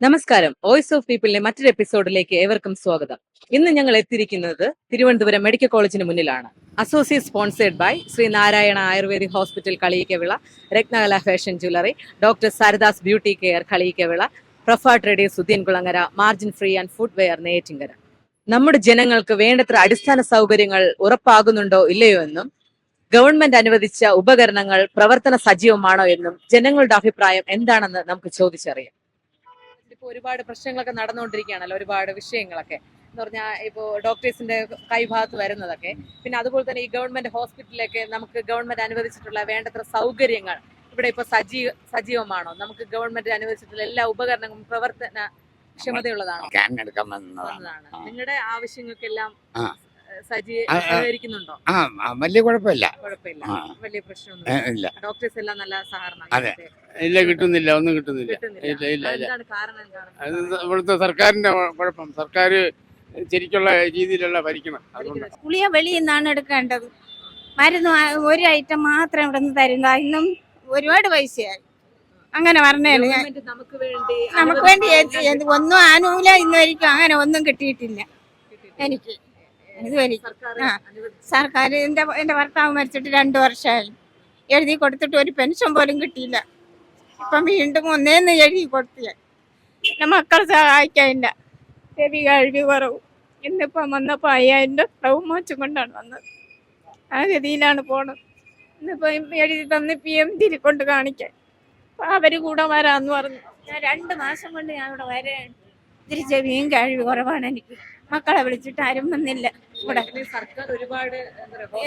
നമസ്കാരം. Voice of പീപ്പിളിന്റെ മറ്റൊരു എപ്പിസോഡിലേക്ക് ഏവർക്കും സ്വാഗതം. ഇന്ന് ഞങ്ങൾ എത്തിയിരിക്കുന്നത് തിരുവനന്തപുരം മെഡിക്കൽ കോളേജിന് മുന്നിലാണ്. Associate sponsored by Shri Narayana Ayurvedic hospital Kaliyikkavila Ratnakala fashion jewellery doctor Saradas beauty care Kaliyikkavila Prof traders Kulangara margin free and footwear Neyyattinkara നമ്മുടെ ജനങ്ങൾക്ക് വേണ്ടത്ര അടിസ്ഥാന സൗകര്യങ്ങൾ ഉറപ്പാകുന്നുണ്ടോ ഇല്ലയോ എന്നും ഗവൺമെന്റ് അനുവദിച്ച ഉപകരണങ്ങൾ പ്രവർത്തന സജീവമാണോ എന്നും ജനങ്ങളുടെ അഭിപ്രായം എന്താണെന്ന് നമുക്ക് ചോദിച്ചറിയാം. ഇപ്പൊ ഒരുപാട് പ്രശ്നങ്ങളൊക്കെ നടന്നുകൊണ്ടിരിക്കുകയാണല്ലോ ഒരുപാട് വിഷയങ്ങളൊക്കെ. എന്ന് പറഞ്ഞാൽ ഇപ്പോൾ ഡോക്ടേഴ്സിന്റെ കൈഭാഗത്ത് വരുന്നതൊക്കെ. പിന്നെ അതുപോലെ തന്നെ ഈ ഗവൺമെന്റ് ഹോസ്പിറ്റലിലേക്ക് നമുക്ക് ഗവൺമെന്റ് അനുവദിച്ചിട്ടുള്ള വേണ്ടത്ര സൗകര്യങ്ങൾ ഇവിടെ ഇപ്പൊ സജീവ സജീവമാണോ? നമുക്ക് ഗവൺമെന്റ് അനുവദിച്ചിട്ടുള്ള എല്ലാ ഉപകരണങ്ങളും പ്രവർത്തന ക്ഷമതയുള്ളതാണ് നിങ്ങളുടെ ആവശ്യങ്ങൾക്കെല്ലാം ആ. വലിയ കുഴപ്പമില്ല. കുഴപ്പമില്ല. വലിയ ഏ, ഇല്ല. ഡോക്ടേഴ്സ് എല്ലാം നല്ല സഹകരണം അതെ. ഇല്ല കിട്ടുന്നില്ല ഒന്നും കിട്ടുന്നില്ല. ഇല്ല ഇല്ല ഇല്ല. അത് ഇവിടുത്തെ സർക്കാരിന്റെ കുഴപ്പം. സർക്കാർ ശരിക്കുള്ള രീതിയിലുള്ള ഭരിക്കണം. അതുകൊണ്ട് ഗുളിക വെളിയിൽ നിന്നാണ് എടുക്കേണ്ടത്. മരുന്ന് ഒരു ഐറ്റം മാത്രം ഇവിടെ നിന്ന് തരുന്ന ഇന്നും ഒരുപാട് പൈസയായി. അങ്ങനെ പറഞ്ഞേന് നമുക്ക് വേണ്ടി എന്ത് ഒന്നും ആനുകൂല ഇന്നുവരിക്കും അങ്ങനെ ഒന്നും കിട്ടിയിട്ടില്ല. എനിക്ക്. സർക്കാർ എന്റെ എന്റെ ഭർത്താവ് മരിച്ചിട്ട് രണ്ടു വർഷമായി. എഴുതി കൊടുത്തിട്ട് ഒരു പെൻഷൻ പോലും കിട്ടിയില്ല. ഇപ്പം വീണ്ടും ഒന്നേന്ന് എഴുതി കൊടുത്തില്ല. എന്റെ മക്കളെ സഹായിക്കാനില്ല. ചെവി കഴിവ് കുറവ് ഇന്നിപ്പം വന്നപ്പോൾ അയ്യായിരം രൂപ മോച്ചും കൊണ്ടാണ് വന്നത്. ആ ഗതിയിലാണ് പോണത്. ഇന്നിപ്പം എഴുതി തന്ന് പി എം തിരി കൊണ്ട് കാണിക്കാൻ. അപ്പൊ അവർ കൂടെ വരാമെന്ന് പറഞ്ഞു. ഞാൻ രണ്ട് മാസം കൊണ്ട് ഞാൻ ഇവിടെ വരാൻ. ഇത്തിരി ചെവിയും കഴിവ് കുറവാണ് എനിക്ക്. മക്കളെ വിളിച്ചിട്ട് ആരും വന്നില്ല. ഇവിടെ.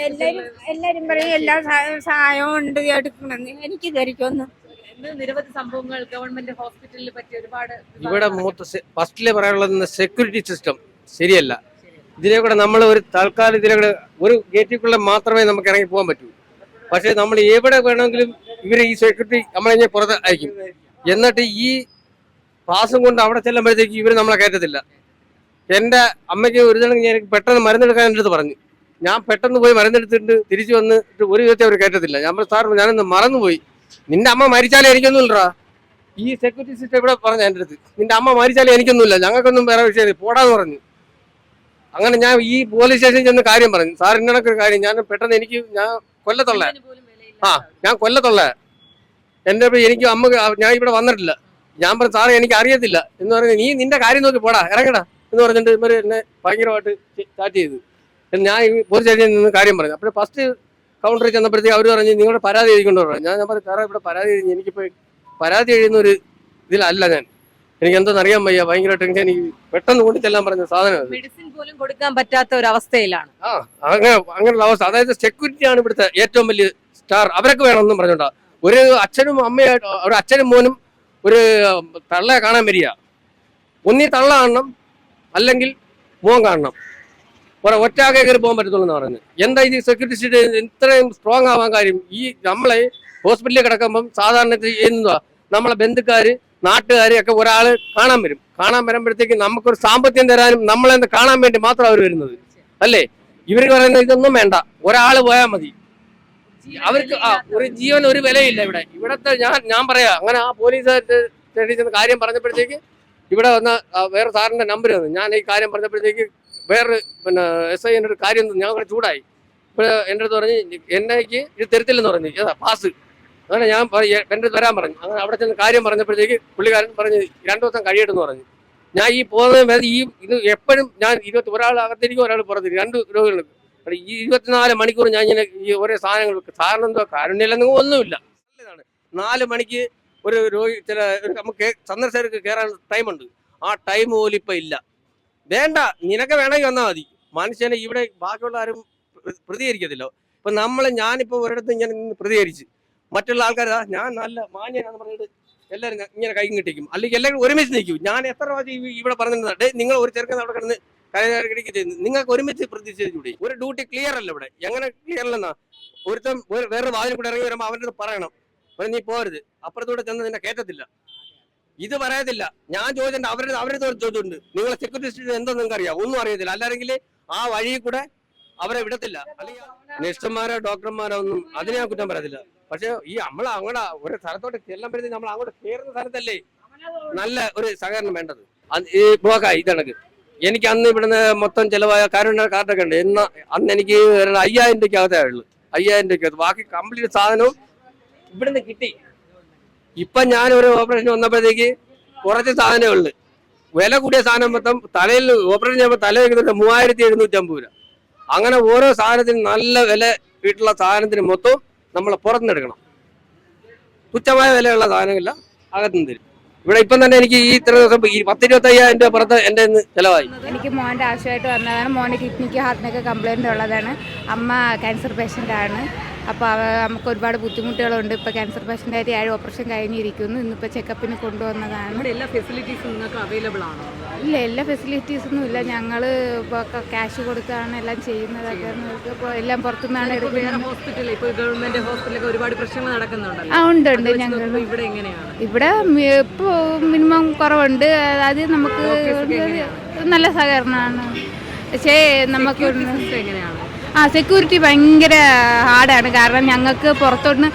എല്ലാരും എല്ലാരും പറയും എല്ലാ സഹാ- സഹായവും ഉണ്ട് എടുക്കണമെന്ന്. എനിക്ക് ധരിക്കൊന്നും ഇന്ന് നിരവധി സംഭവങ്ങൾ ഗവൺമെന്റ് ഹോസ്പിറ്റലിൽ പറ്റി ഒരുപാട് ഇവിടെ മൂത്ത ഫസ്റ്റിലെ പറയാനുള്ളത് സെക്യൂരിറ്റി സിസ്റ്റം ശരിയല്ല. ഇതിലെ കൂടെ നമ്മൾ ഒരു തൽക്കാലം ഇതിലെ കൂടെ ഒരു ഗേറ്റിക്കുള്ള മാത്രമേ നമുക്ക് ഇറങ്ങി പോകാൻ പറ്റൂ. പക്ഷേ നമ്മൾ എവിടെ വേണമെങ്കിലും ഇവർ ഈ സെക്യൂരിറ്റി നമ്മളെ പുറത്ത് അയക്കും. എന്നിട്ട് ഈ പാസും കൊണ്ട് അവിടെ ചെല്ലുമ്പോഴത്തേക്ക് ഇവർ നമ്മളെ കയറ്റത്തില്ല. എന്റെ അമ്മയ്ക്ക് ഒരു തവണ ഞാൻ പെട്ടെന്ന് മരുന്നെടുക്കാൻ എന്റെ അടുത്ത് പറഞ്ഞു. ഞാൻ പെട്ടെന്ന് പോയി മരുന്നെടുത്തിട്ട് തിരിച്ചു വന്ന് ഒരു വിധത്തെ അവർ കയറ്റത്തില്ല. ഞാൻ സാർ ഞാനൊന്ന് മറന്നുപോയി. നിന്റെ അമ്മ മരിച്ചാലേ എനിക്കൊന്നുമില്ലടാ. ഈ സെക്യൂരിറ്റി സിസ്റ്റം ഇവിടെ പറഞ്ഞു എന്റെ അടുത്ത് നിന്റെ അമ്മ മരിച്ചാലേ എനിക്കൊന്നുമില്ല. ഞങ്ങൾക്കൊന്നും വേറെ വിഷയം പോടാന്ന് പറഞ്ഞു. അങ്ങനെ ഞാൻ ഈ പോലീസ് സ്റ്റേഷനിൽ ചെന്ന് കാര്യം പറഞ്ഞു. സാർ ഇന്നടക്കൊരു കാര്യം. ഞാൻ പെട്ടെന്ന് എനിക്ക് ഞാൻ കൊല്ലത്തുള്ള. ആ ഞാൻ കൊല്ലത്തുള്ള. എന്റെ എനിക്ക് അമ്മ ഞാൻ ഇവിടെ വന്നിട്ടില്ല. ഞാൻ പറഞ്ഞു സാറേ എനിക്ക് അറിയത്തില്ല. എന്ന് പറഞ്ഞു നീ നിന്റെ കാര്യം നോക്കി പോടാ. ഇറങ്ങടാ. എന്ന് പറഞ്ഞിട്ട് ഇവർ എന്നെ ഭയങ്കരമായിട്ട് സ്റ്റാർട്ട് ചെയ്തു. ഞാൻ ഈ പോലീസ് സ്റ്റേഷനിൽ നിന്ന് കാര്യം പറഞ്ഞു. അപ്പോൾ ഫസ്റ്റ് കൗണ്ടറിൽ ചെന്നപ്പോഴത്തേക്ക് അവർ പറഞ്ഞു നിങ്ങളുടെ പരാതി എഴുതിക്കൊണ്ട് പറഞ്ഞു ഞാൻ ഞാൻ പറഞ്ഞു സാറേ ഇവിടെ പരാതി എഴുതി എനിക്കിപ്പോൾ പരാതി എഴുതുന്ന ഒരു ഇതിലല്ല ഞാൻ. എനിക്ക് എന്തോന്ന് അറിയാൻ വയ്യ. ഭയങ്കര ടെൻഷൻ എനിക്ക് പെട്ടെന്ന് കൊണ്ട് ചെല്ലാൻ പറഞ്ഞ സാധനം മെഡിസിൻ പോലും കൊടുക്കാൻ പറ്റാത്ത ഒരു അവസ്ഥയിലാണ്. ആ അങ്ങനെ അങ്ങനെയുള്ള അവസ്ഥ. അതായത് സെക്യൂരിറ്റി ആണ് ഇവിടുത്തെ ഏറ്റവും വലിയ സ്റ്റാർ അവരൊക്കെ വേണമെന്നും പറഞ്ഞോണ്ടാ. ഒരു അച്ഛനും അമ്മയായിട്ട് ഒരു അച്ഛനും മോനും ഒരു തള്ളയെ കാണാൻ വരിക. ഒന്നീ തള്ള കാണണം അല്ലെങ്കിൽ മോൻ കാണണം. ഒരു ഒറ്റാകെ കയറി പോകാൻ പറ്റത്തുള്ളൂ എന്ന് പറയുന്നത്. എന്താ ഈ സെക്യൂരിറ്റി സ്റ്റേറ്റ് ഇത്രയും സ്ട്രോങ് ആവാൻ കാര്യം? ഈ നമ്മളെ ഹോസ്പിറ്റലിൽ കിടക്കുമ്പം സാധാരണ ചെയ്യുന്നതാ നമ്മളെ ബന്ധുക്കാർ ഒക്കെ ഒരാൾ കാണാൻ വരും. കാണാൻ വരുമ്പോഴത്തേക്ക് നമുക്കൊരു സാമ്പത്തികം തരാനും നമ്മളെ കാണാൻ വേണ്ടി മാത്രം അവർ വരുന്നത്. അല്ലേ? ഇവർ പറയുന്നത് ഇതൊന്നും വേണ്ട. ഒരാൾ പോയാൽ മതി. അവർക്ക് ആ ഒരു ജീവൻ ഒരു വിലയില്ല ഇവിടെ. ഇവിടത്തെ ഞാൻ ഞാൻ പറയാ. അങ്ങനെ ആ പോലീസ് കാര്യം പറഞ്ഞപ്പോഴത്തേക്ക് ഇവിടെ വന്ന വേറെ സാറിന്റെ നമ്പർ തന്നു. ഞാൻ ഈ കാര്യം പറഞ്ഞപ്പോഴത്തേക്ക് വേറെ പിന്നെ എസ് ഐ എന്റെ ഒരു കാര്യം ഞാൻ കൂടെ ചൂടായി. ഇപ്പോൾ എന്റെ അടുത്ത് പറഞ്ഞ് എന്നേക്ക് ഇത് തരത്തില്ലെന്ന് പറഞ്ഞു. ഏതാ പാസ് അങ്ങനെ ഞാൻ എന്റെ അടുത്ത് വരാൻ പറഞ്ഞു. അങ്ങനെ അവിടെ ചെന്ന് കാര്യം പറഞ്ഞപ്പോഴത്തേക്ക് പുള്ളിക്കാരൻ പറഞ്ഞ് രണ്ടു ദിവസം കഴിയട്ടെന്ന് പറഞ്ഞു. ഞാൻ ഈ പോകുന്നത് ഈ ഇത് എപ്പോഴും ഞാൻ ഇരുപത്തി ഒരാൾ അകത്തിരിക്കും ഒരാൾ പുറത്തിരിക്കും രണ്ട് രോഗികൾക്ക്. ഈ ഇരുപത്തിനാല് മണിക്കൂർ ഞാൻ ഇങ്ങനെ ഈ ഓരോ സാധനങ്ങൾ സാധനം എന്തോ കാരുണ്യമില്ലെന്ന് ഒന്നുമില്ല നാല് മണിക്ക് ഒരു രോഗി ചില നമുക്ക് സന്ദർശകർക്ക് കയറാൻ ടൈമുണ്ട്. ആ ടൈം പോലും ഇപ്പം ഇല്ല. വേണ്ട നിനക്ക് വേണമെങ്കിൽ വന്നാൽ മതി. മനുഷ്യനെ ഇവിടെ ബാക്കിയുള്ള ആരും പ്ര- പ്രതികരിക്കത്തില്ലോ. ഇപ്പം നമ്മൾ ഞാനിപ്പോൾ ഒരിടത്ത് ഇങ്ങനെ പ്രതികരിച്ച് മറ്റുള്ള ആൾക്കാർ ഞാൻ നല്ല മാന്യനാന്ന് പറഞ്ഞിട്ട് എല്ലാവരും ഇങ്ങനെ കൈ കിട്ടിക്കും അല്ലെങ്കിൽ എല്ലാവരും ഒരുമിച്ച് നിൽക്കും. ഞാൻ എത്ര പ്രാവശ്യം ഇവിടെ പറഞ്ഞിട്ടുണ്ട്. നിങ്ങൾ ഒരു ചെറുക്കൻ അവിടെ കിടന്ന് ചെയ്യുന്നു. നിങ്ങൾക്ക് ഒരുമിച്ച് പ്രതിഷേധിച്ചൂടെ ഒരു ഡ്യൂട്ടി ക്ലിയർ അല്ല ഇവിടെ. എങ്ങനെ ക്ലിയർ അല്ലെന്നാ ഒരുത്തം വേറൊരു വേറെ വാതിൽ കൂടെ ഇറങ്ങി വരുമ്പോൾ അവന്റെ പറയണം. "മോനെ, നീ പോരുത്. അപ്പുറത്തൂടെ ചെന്ന് നിന്നെ കയറ്റത്തില്ല ഇത് പറയത്തില്ല ഞാൻ ചോദിച്ചിട്ടുണ്ട് അവരുടെ അവരുടെ ചോദിച്ചിട്ടുണ്ട്. നിങ്ങളെ സെക്യൂരിറ്റി എന്തോ നിങ്ങൾക്ക് അറിയാം ഒന്നും അറിയത്തില്ല. അല്ലെങ്കിൽ ആ വഴി കൂടെ അവരെ വിടത്തില്ല. നഴ്സുമാരോ ഡോക്ടർമാരോ ഒന്നും അതിനെ ഞാൻ കുറ്റം പറയത്തില്ല. പക്ഷെ ഈ നമ്മൾ അങ്ങോട്ട് ഒരു സ്ഥലത്തോട്ട് ചെല്ലുമ്പോഴത്തേക്ക് നമ്മൾ അങ്ങോട്ട് കയറുന്ന സ്ഥലത്തല്ലേ നല്ല ഒരു സഹകരണം വേണ്ടത്. ഈ ബ്ലോക്കായി ഇതണക്ക് എനിക്ക് അന്ന് ഇവിടുന്ന് മൊത്തം ചെലവായ കാരുണ്യ കാർഡൊക്കെ ഉണ്ട്. ഇന്ന് അന്ന് എനിക്ക് അയ്യായിരം രൂപയ്ക്ക് അകത്തേ ഉള്ളൂ. അയ്യായിരം രൂപയ്ക്ക് ബാക്കി കംപ്ലീറ്റ് സാധനവും ഇവിടുന്ന് കിട്ടി. ഇപ്പൊ ഞാൻ ഒരു ഓപ്പറേഷൻ വന്നപ്പോഴത്തേക്ക് കുറച്ച് സാധനമേ ഉള്ളു. വില കൂടിയ സാധനം മൊത്തം തലയിൽ ഓപ്പറേഷൻ ചെയ്യുമ്പോൾ തല വെക്കുന്നുണ്ട് മൂവായിരത്തി എഴുന്നൂറ്റി അമ്പത് രൂപ. അങ്ങനെ ഓരോ സാധനത്തിന് നല്ല വില വീട്ടിലുള്ള സാധനത്തിന് മൊത്തം നമ്മൾ പുറത്തുനിന്ന് എടുക്കണം തുച്ഛമായ വിലയുള്ള സാധനമില്ല അകത്തുനിന്ന് തരും. ഇവിടെ ഇപ്പം തന്നെ എനിക്ക് ഈ ഇത്ര ദിവസം ഈ പത്ത് ഇരുപത്തി അയ്യായിരം രൂപ പുറത്ത് എന്റെ ഇന്ന് ചിലവായി. എനിക്ക് മോന്റെ ആവശ്യമായിട്ട് വന്നതാണ്. മോന് കിഡ്നിക്ക് ഹാർട്ടിനൊക്കെ കംപ്ലയിന്റ് ഉള്ളതാണ്. അമ്മ ക്യാൻസർ പേഷ്യന്റ് ആണ്. അപ്പോൾ നമുക്ക് ഒരുപാട് ബുദ്ധിമുട്ടുകളുണ്ട്. ഇപ്പോൾ ക്യാൻസർ പേഷ്യന്റ് ആയിട്ട് ഏഴ് ഓപ്പറേഷൻ കഴിഞ്ഞിരിക്കുന്നു. ഇന്നിപ്പോൾ ചെക്കപ്പിന് കൊണ്ടുവന്നതാണ്. എല്ലാ ഫെസിലിറ്റീസും നിങ്ങൾക്ക് അവൈലബിൾ ആണോ? ഇല്ല എല്ലാ ഫെസിലിറ്റീസ് ഒന്നും ഇല്ല. ഞങ്ങൾ ഇപ്പോൾ ക്യാഷ് കൊടുത്താണ് എല്ലാം ചെയ്യുന്നതൊക്കെ ഇപ്പോൾ എല്ലാം പുറത്തുനിന്നാണ് എടുക്കുന്നത്. ഹോസ്പിറ്റലിൽ ഹോസ്പിറ്റലൊക്കെ ഒരുപാട് പ്രശ്നങ്ങൾ ആ ഉണ്ട് ഉണ്ട്. ഞങ്ങൾ ഇവിടെ എങ്ങനെയാണ്? ഇവിടെ ഇപ്പോൾ മിനിമം കുറവുണ്ട്. അതായത് നമുക്ക് നല്ല സഹകരണമാണ്. പക്ഷേ നമുക്ക് എങ്ങനെയാണ്? ആ സെക്യൂരിറ്റി ഭയങ്കര ഹാർഡാണ് കാരണം ഞങ്ങൾക്ക് പുറത്തോട്ട്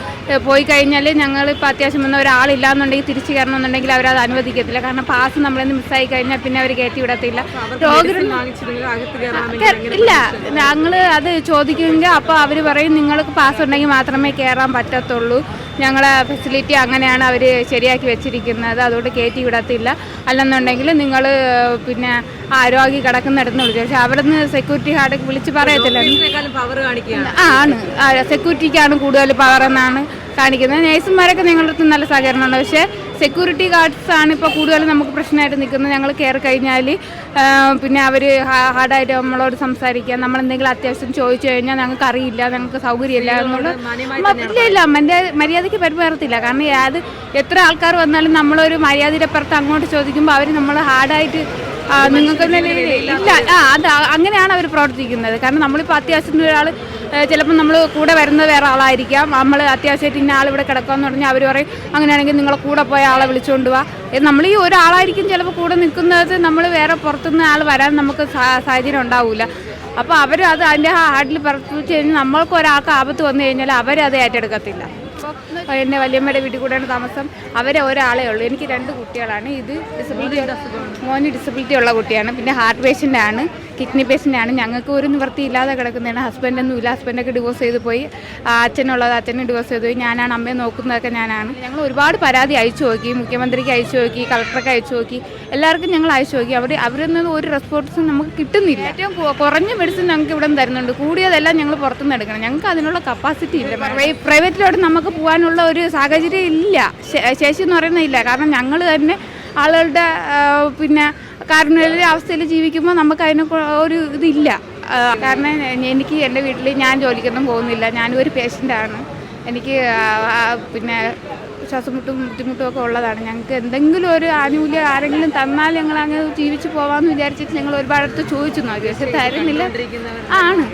പോയി കഴിഞ്ഞാൽ ഞങ്ങൾ ഇപ്പോൾ അത്യാവശ്യം വന്ന ഒരാളില്ലാന്നുണ്ടെങ്കിൽ തിരിച്ചു കയറണമെന്നുണ്ടെങ്കിൽ അവരത് അനുവദിക്കത്തില്ല. കാരണം പാസ് നമ്മളെന്ന് മിസ്സായി കഴിഞ്ഞാൽ പിന്നെ അവർ കയറ്റി വിടത്തില്ല. രോഗികൾ ഇല്ല? ഞങ്ങൾ അത് ചോദിക്കുമെങ്കിൽ അപ്പോൾ അവർ പറയും നിങ്ങൾക്ക് പാസ് ഉണ്ടെങ്കിൽ മാത്രമേ കയറാൻ പറ്റത്തുള്ളൂ. ഞങ്ങളെ ഫെസിലിറ്റി അങ്ങനെയാണ് അവർ ശരിയാക്കി വെച്ചിരിക്കുന്നത്. അതുകൊണ്ട് കയറ്റി വിടത്തില്ല. അല്ലെന്നുണ്ടെങ്കിൽ നിങ്ങൾ പിന്നെ ആരോഗ്യ കിടക്കുന്നിടത്ത് വിളിച്ചു പക്ഷെ അവിടെ നിന്ന് സെക്യൂരിറ്റി ഗാർഡ് വിളിച്ച് പറയത്തില്ല. ആണ്. സെക്യൂരിറ്റിക്കാണ് കൂടുതൽ പവർ എന്നാണ് കാണിക്കുന്നത്. നേഴ്സുമാരൊക്കെ നിങ്ങളുടെ അടുത്ത് നല്ല സഹകരണമുണ്ട് പക്ഷേ സെക്യൂരിറ്റി ഗാർഡ്സ് ആണ് ഇപ്പോൾ കൂടുതലും നമുക്ക് പ്രശ്നമായിട്ട് നിൽക്കുന്നത്. ഞങ്ങൾ കയറി കഴിഞ്ഞാൽ പിന്നെ അവർ ഹാർഡായിട്ട് നമ്മളോട് സംസാരിക്കുക. നമ്മൾ എന്തെങ്കിലും അത്യാവശ്യം ചോദിച്ചു കഴിഞ്ഞാൽ ഞങ്ങൾക്ക് അറിയില്ല ഞങ്ങൾക്ക് സൗകര്യമില്ല എന്നുള്ളത് ഇല്ല ഇല്ല മര്യാദ മര്യാദയ്ക്ക് പെരുമാറത്തില്ല. കാരണം അത് എത്ര ആൾക്കാർ വന്നാലും നമ്മളൊരു മര്യാദയുടെ പുറത്ത് അങ്ങോട്ട് ചോദിക്കുമ്പോൾ അവർ നമ്മൾ ഹാർഡായിട്ട് നിങ്ങൾക്ക് ഇല്ല ആ അത് അങ്ങനെയാണ് അവർ പ്രവർത്തിക്കുന്നത്. കാരണം നമ്മളിപ്പോൾ അത്യാവശ്യത്തിന് ഒരാൾ ചിലപ്പോൾ നമ്മൾ കൂടെ വരുന്നത് വേറെ ആളായിരിക്കാം. നമ്മൾ അത്യാവശ്യമായിട്ട് ഇന്ന ആൾ ഇവിടെ കിടക്കാന്ന് പറഞ്ഞാൽ അവർ പറയും അങ്ങനെയാണെങ്കിൽ നിങ്ങളെ കൂടെ പോയ ആളെ വിളിച്ചുകൊണ്ട് വാ. നമ്മൾ ഈ ഒരാളായിരിക്കും ചിലപ്പോൾ കൂടെ നിൽക്കുന്നത് നമ്മൾ വേറെ പുറത്തുനിന്ന് ആൾ വരാൻ നമുക്ക് സാഹചര്യം ഉണ്ടാവില്ല അപ്പോൾ അവർ അത് അതിന്റെ ഹാർഡിൽ പ്രവർത്തിച്ച് കഴിഞ്ഞാൽ നമ്മൾക്ക് ഒരാൾക്ക് ആപത്ത് വന്നു കഴിഞ്ഞാൽ അവരത് ഏറ്റെടുക്കത്തില്ല. എന്റെ വല്യമ്മയുടെ വീട്ടിൽ കൂടെയാണ് താമസം. അവരെ ഒരാളേ ഉള്ളൂ. എനിക്ക് രണ്ട് കുട്ടികളാണ്. ഇത് ഡിസബിലിറ്റി മോന് ഡിസബിലിറ്റി ഉള്ള കുട്ടിയാണ്. പിന്നെ ഹാർട്ട് പേഷ്യന്റ് ആണ്. കിഡ്നി പേഷ്യന്റാണ്. ഞങ്ങൾക്ക് ഒരു നിവൃത്തി ഇല്ലാതെ കിടക്കുന്നതാണ്. ഹസ്ബൻഡൊന്നും ഇല്ല. ഹസ്ബൻഡൊക്കെ ഡിവോഴ്സ് ചെയ്ത് പോയി. അച്ഛനുള്ളത് അച്ഛനെ ഡിവോഴ്സ് ചെയ്ത് പോയി. ഞാനാണ് അമ്മയെ നോക്കുന്നതൊക്കെ ഞാനാണ്. ഞങ്ങൾ ഒരുപാട് പരാതി അയച്ചു നോക്കി. മുഖ്യമന്ത്രിക്ക് അയച്ചു നോക്കി. കളക്ടർക്ക് അയച്ചു നോക്കി. എല്ലാവർക്കും ഞങ്ങൾ അയച്ചു നോക്കി. അവർ അവരൊന്നും ഒരു റെസ്പോൺസും നമുക്ക് കിട്ടുന്നില്ല. ഏറ്റവും കുറഞ്ഞ മെഡിസിൻ ഞങ്ങൾക്ക് ഇവിടെ നിന്ന് തരുന്നുണ്ട്. കൂടിയതെല്ലാം ഞങ്ങൾ പുറത്തുനിന്ന് എടുക്കണം. ഞങ്ങൾക്ക് അതിനുള്ള കപ്പാസിറ്റി ഇല്ല. പ്രൈ- പ്രൈവറ്റിലോട്ട് നമുക്ക് പോകാനുള്ള ഒരു സാഹചര്യം ഇല്ല. ശേഷി എന്ന് പറയുന്നില്ല കാരണം ഞങ്ങൾ തന്നെ ആളുകളുടെ പിന്നെ കാരുണ്യ അവസ്ഥയിൽ ജീവിക്കുമ്പോൾ നമുക്ക് അതിനെ ഒരു ഇതില്ല. കാരണം എനിക്ക് എന്റെ വീട്ടിൽ ഞാൻ ജോലിക്കൊന്നും പോകുന്നില്ല. ഞാനും ഒരു പേഷ്യന്റാണ് എനിക്ക് പിന്നെ ശ്വാസമുട്ടും ബുദ്ധിമുട്ടും ഒക്കെ ഉള്ളതാണ്. ഞങ്ങൾക്ക് എന്തെങ്കിലും ഒരു ആനുകൂല്യം ആരെങ്കിലും തന്നാൽ ഞങ്ങൾ അങ്ങ് ജീവിച്ച് പോകാമെന്ന് വിചാരിച്ചിട്ട് ഞങ്ങൾ ഒരുപാട് അടുത്ത് ചോദിച്ചു നോക്കി. പക്ഷെ തരുന്നില്ല. ആണ്.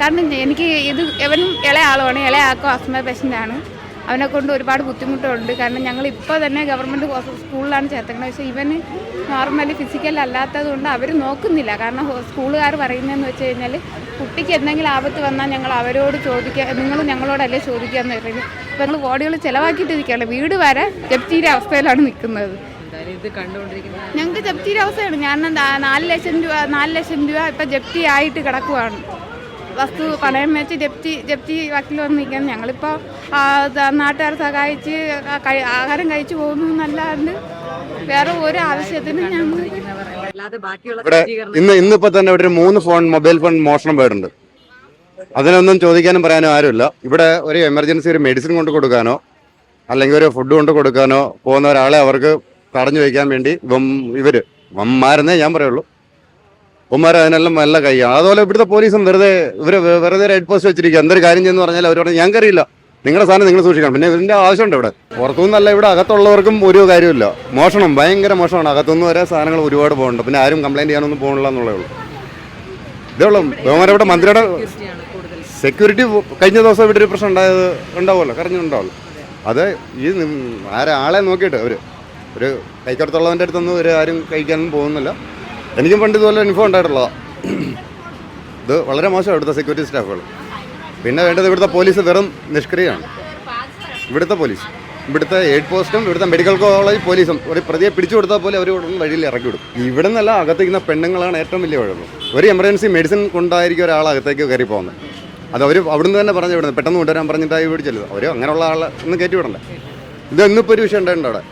കാരണം എനിക്ക് ഇത് എവനും ഇളയ ആളുമാണ്. ഇളയ ആൾക്കും അസ്മ പേഷ്യന്റാണ് അവനെ കൊണ്ട് ഒരുപാട് ബുദ്ധിമുട്ടുണ്ട് കാരണം ഞങ്ങൾ ഇപ്പോൾ തന്നെ ഗവൺമെന്റ് സ്കൂളിലാണ് ചേർത്തേക്കുന്നത് പക്ഷേ ഇവന് നോർമലി ഫിസിക്കൽ അല്ലാത്തത് കൊണ്ട് അവർ നോക്കുന്നില്ല. കാരണം സ്കൂളുകാർ പറയുന്നതെന്ന് വെച്ച് കഴിഞ്ഞാൽ കുട്ടിക്ക് എന്തെങ്കിലും ആപത്ത് വന്നാൽ ഞങ്ങൾ അവരോട് ചോദിക്കുക നിങ്ങൾ ഞങ്ങളോടല്ലേ ചോദിക്കുക എന്ന് പറയുന്നത്. അപ്പോൾ ഞങ്ങൾ ബോഡികൾ ചിലവാക്കിയിട്ടിരിക്കുകയാണ്. വീട് വരെ ജപ്തിയുടെ അവസ്ഥയിലാണ് നിൽക്കുന്നത്. ഞങ്ങൾക്ക് ജപ്തിയുടെ അവസ്ഥയാണ്. ഞാൻ നാല് ലക്ഷം രൂപ നാല് ലക്ഷം രൂപ ഇപ്പം ജപ്തി ആയിട്ട് കിടക്കുവാണ്. വസ്തു പണയം വെച്ച് ജപ്തി ജപ്തി വക്കിൽ വന്ന് നിൽക്കുകയാണ് ഞങ്ങളിപ്പോൾ നാട്ടുകാർ സഹായിച്ച് ആഹാരം കഴിച്ചു പോകുന്നു എന്നല്ലാണ്ട് വേറെ ഒരു ആവശ്യത്തിനും ഞങ്ങൾ ഇന്ന് ഇന്നിപ്പോ തന്നെ ഇവിടെ ഒരു മൂന്ന് ഫോൺ മൊബൈൽ ഫോൺ മോഷണം പോയിട്ടുണ്ട്. അതിനൊന്നും ചോദിക്കാനും പറയാനോ ആരുമില്ല. ഇവിടെ ഒരു എമർജൻസി ഒരു മെഡിസിൻ കൊണ്ട് കൊടുക്കാനോ അല്ലെങ്കിൽ ഒരു ഫുഡ് കൊണ്ട് കൊടുക്കാനോ പോകുന്ന ഒരാളെ അവർക്ക് തടഞ്ഞു വയ്ക്കാൻ വേണ്ടി ഇവം ഇവർ വമ്മാരെന്നേ ഞാൻ പറയുള്ളൂ. ഉമ്മാർ അതിനെല്ലാം നല്ല കൈയാണ് അതുപോലെ ഇവിടുത്തെ പോലീസും വെറുതെ ഇവർ വെറുതെ ഹെഡ് പോസ്റ്റ് വെച്ചിരിക്കുക എന്തൊരു കാര്യം ചെയ്യുന്നു പറഞ്ഞാൽ അവരോട് ഞാൻ കറിയില്ല നിങ്ങളുടെ സാധനം നിങ്ങൾ സൂക്ഷിക്കണം. പിന്നെ ഇതിന്റെ ആവശ്യമുണ്ട് ഇവിടെ. പുറത്തുനിന്നല്ല ഇവിടെ അകത്തുള്ളവർക്കും ഒരു കാര്യമില്ല മോഷണം ഭയങ്കര മോഷണമാണ്. അകത്തുനിന്ന് വരെ സാധനങ്ങൾ ഒരുപാട് പോകുന്നുണ്ട്. പിന്നെ ആരും കംപ്ലൈന്റ് ചെയ്യാനൊന്നും പോകണില്ല എന്നുള്ളേ ഉള്ളൂ. ഇതേ ഉള്ളൂ ഇവിടെ മന്ത്രിയുടെ സെക്യൂരിറ്റി കഴിഞ്ഞ ദിവസം ഇവിടെ ഒരു പ്രശ്നം ഉണ്ടായത് ഉണ്ടാവുമല്ലോ? കരഞ്ഞുണ്ടാവുമല്ലോ അത് ഈ ആരെ ആളെ നോക്കിയിട്ട് അവർ ഒരു കൈക്കടുത്തുള്ളവന്റെ അടുത്തൊന്നും ഒരു ആരും കഴിക്കാനൊന്നും പോകുന്നില്ല. എനിക്കും പണ്ട് ഇതുപോലെ അനുഭവം ഉണ്ടായിട്ടുള്ളതാണ് ഇത് വളരെ മോശമാണ് ഇവിടുത്തെ സെക്യൂരിറ്റി സ്റ്റാഫുകൾ പിന്നെ വേണ്ടത് ഇവിടുത്തെ പോലീസ് വെറും നിഷ്ക്രിയമാണ് ഇവിടുത്തെ പോലീസ് ഇവിടുത്തെ എയ്ഡ് പോസ്റ്റും ഇവിടുത്തെ മെഡിക്കൽ കോളേജ് പോലീസും ഒരു പ്രതിയെ പിടിച്ചു കൊടുത്താൽ പോലെ അവർ ഇവിടെ വഴിയിൽ ഇറക്കി വിടും. ഇവിടെ നിന്നല്ല അകത്തേക്കുന്ന പെണ്ണുങ്ങളാണ് ഏറ്റവും വലിയ കുഴപ്പം ഒരു എമർജൻസി മെഡിസിൻ കൊണ്ടായിരിക്കും ഒരാൾ അകത്തേക്ക് കയറി പോകുന്നത്. അത് അവർ അവിടുന്ന് തന്നെ പറഞ്ഞു വിടുന്നത്. പെട്ടെന്ന് കൊണ്ടുവരാൻ പറഞ്ഞിട്ടായി പിടിച്ചല്ലോ അവർ അങ്ങനെയുള്ള ആളെ ഒന്ന് കയറ്റി വിടണ്ടേ. ഇത് ഇന്നിപ്പോൾ ഒരു വിഷയം ഉണ്ടായിട്ടുണ്ട് അവിടെ.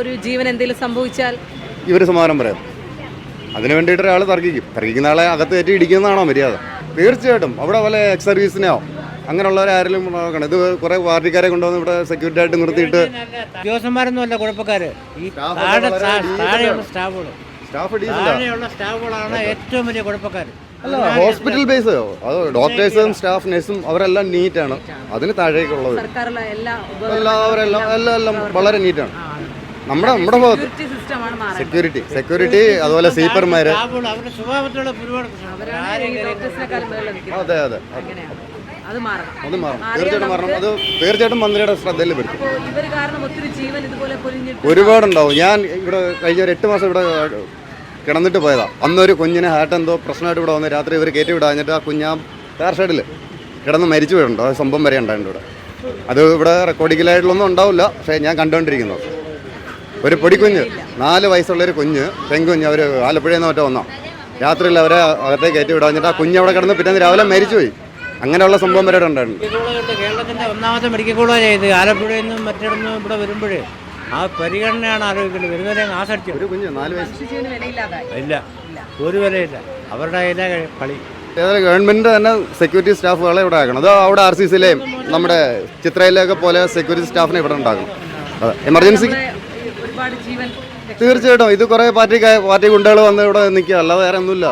ഒരു ജീവൻ എന്തെങ്കിലും സംഭവിച്ചാൽ ഇവർ സമാധാനം പറയാം. അതിന് വേണ്ടിയിട്ട് ഒരാൾ തർക്കിക്കും. തർക്കിക്കുന്ന ആളെ അകത്ത് കയറ്റി ഇടിക്കുന്നതാണോ മര്യാദ? തീർച്ചയായിട്ടും. അവിടെ വല്ല എക്സ് സർവീസിനെയോ അങ്ങനെയുള്ളവരെ ആരെങ്കിലും നോക്കണം. ഇത് കുറെ പാർട്ടിക്കാരെ കൊണ്ടുവന്ന് ഇവിടെ സെക്യൂരിറ്റി ആയിട്ട് നിർത്തിയിട്ട് ഉദ്യോഗസ്ഥന്മാരൊന്നും അല്ല കുഴപ്പക്കാര് സ്റ്റാഫുകളാണ് ഏറ്റവും വലിയ കുഴപ്പക്കാര്. അല്ല ഹോസ്പിറ്റൽ ബേസ് അത് ഡോക്ടേഴ്സും സ്റ്റാഫ് നഴ്സും അവരെല്ലാം നീറ്റാണ് അതിന് താഴേക്കുള്ളത്. എല്ലാവരെല്ലാം എല്ലാം എല്ലാം വളരെ നീറ്റാണ് നമ്മുടെ നമ്മുടെ ഭാഗത്ത്. സെക്യൂരിറ്റി സെക്യൂരിറ്റി സെക്യൂരിറ്റി അതുപോലെ സ്വീപ്പർമാര് അതെ അതെ. അതെ അത് മാറണം. അത് മാറും മാറിയാൽ തീർച്ചയായിട്ടും മാറണം. അത് തീർച്ചയായിട്ടും മന്ത്രിയുടെ ശ്രദ്ധയിൽ പെടും ഇവർ കാരണം ഒത്തിരി ജീവൻ ഇതുപോലെ പൊലിഞ്ഞിട്ട് ഒരുപാടുണ്ടാവും. ഞാൻ ഇവിടെ കഴിഞ്ഞ ഒരു എട്ട് മാസം ഇവിടെ കിടന്നിട്ട് പോയതാ. അന്നൊരു കുഞ്ഞിനെ ഹാർട്ട് എന്തോ പ്രശ്നമായിട്ട് ഇവിടെ വന്ന് രാത്രി ഇവർ കയറ്റി വിടാഞ്ഞിട്ട് ആ കുഞ്ഞാ കാർ ഷെഡിൽ കിടന്ന് മരിച്ചു വീടുണ്ടോ ആ സംഭവം വരെ ഉണ്ടായിട്ടുണ്ട് ഇവിടെ. അത് ഇവിടെ റെക്കോർഡിക്കലായിട്ടുള്ളൊന്നും ഉണ്ടാവില്ല. പക്ഷേ ഞാൻ കണ്ടുകൊണ്ടിരിക്കുന്നത് ഒരു പൊടിക്കുഞ്ഞ് നാല് വയസ്സുള്ളൊരു കുഞ്ഞ് പെൺകുഞ്ഞ് അവർ ആലപ്പുഴയിൽ നിന്ന് മറ്റോ വന്നോ. രാത്രിയിൽ അവരെ അകത്തേക്ക് കയറ്റി വിടാഞ്ഞിട്ട് ആ കുഞ്ഞ് അവിടെ കിടന്ന് പിറ്റേന്ന് രാവിലെ മരിച്ചുപോയി അങ്ങനെയുള്ള സംഭവം വരെ ഇവിടെ ഉണ്ടായിട്ടുണ്ട്. കേരളത്തിന്റെ ഒന്നാമത്തെ മെഡിക്കൽ കോളേജ് ഇത് ആലപ്പുഴയിൽ നിന്നും മറ്റിടന്നും ഇവിടെ വരുമ്പോഴേ ആ പരിഗണനയാണ് ആലോചിക്കേണ്ടത് വരുന്നവരെ ആസടിച്ചു ഒരു കുഞ്ഞ് നാല് വയസ്സ്. ഇല്ല. ഒരു വിലയില്ല. അവരുടെ കയ്യിലെ കളി ഏതായാലും ഗവൺമെന്റ് തന്നെ സെക്യൂരിറ്റി സ്റ്റാഫുകളെ ഇവിടെ ആക്കണം. അത് അവിടെ ആർ സി സിയിലെയും നമ്മുടെ ചിത്രയിലെയൊക്കെ പോലെ സെക്യൂരിറ്റി സ്റ്റാഫിനെ ഇവിടെ ഉണ്ടാക്കണം. അതെ. എമർജൻസി ഒരുപാട് ജീവൻ തീർച്ചയായിട്ടും. ഇത് കുറേ പാർട്ടി പാർട്ടി ഗുണ്ടകൾ വന്ന് ഇവിടെ നിൽക്കുക. അല്ലാതെ വേറെ ഒന്നുമില്ല.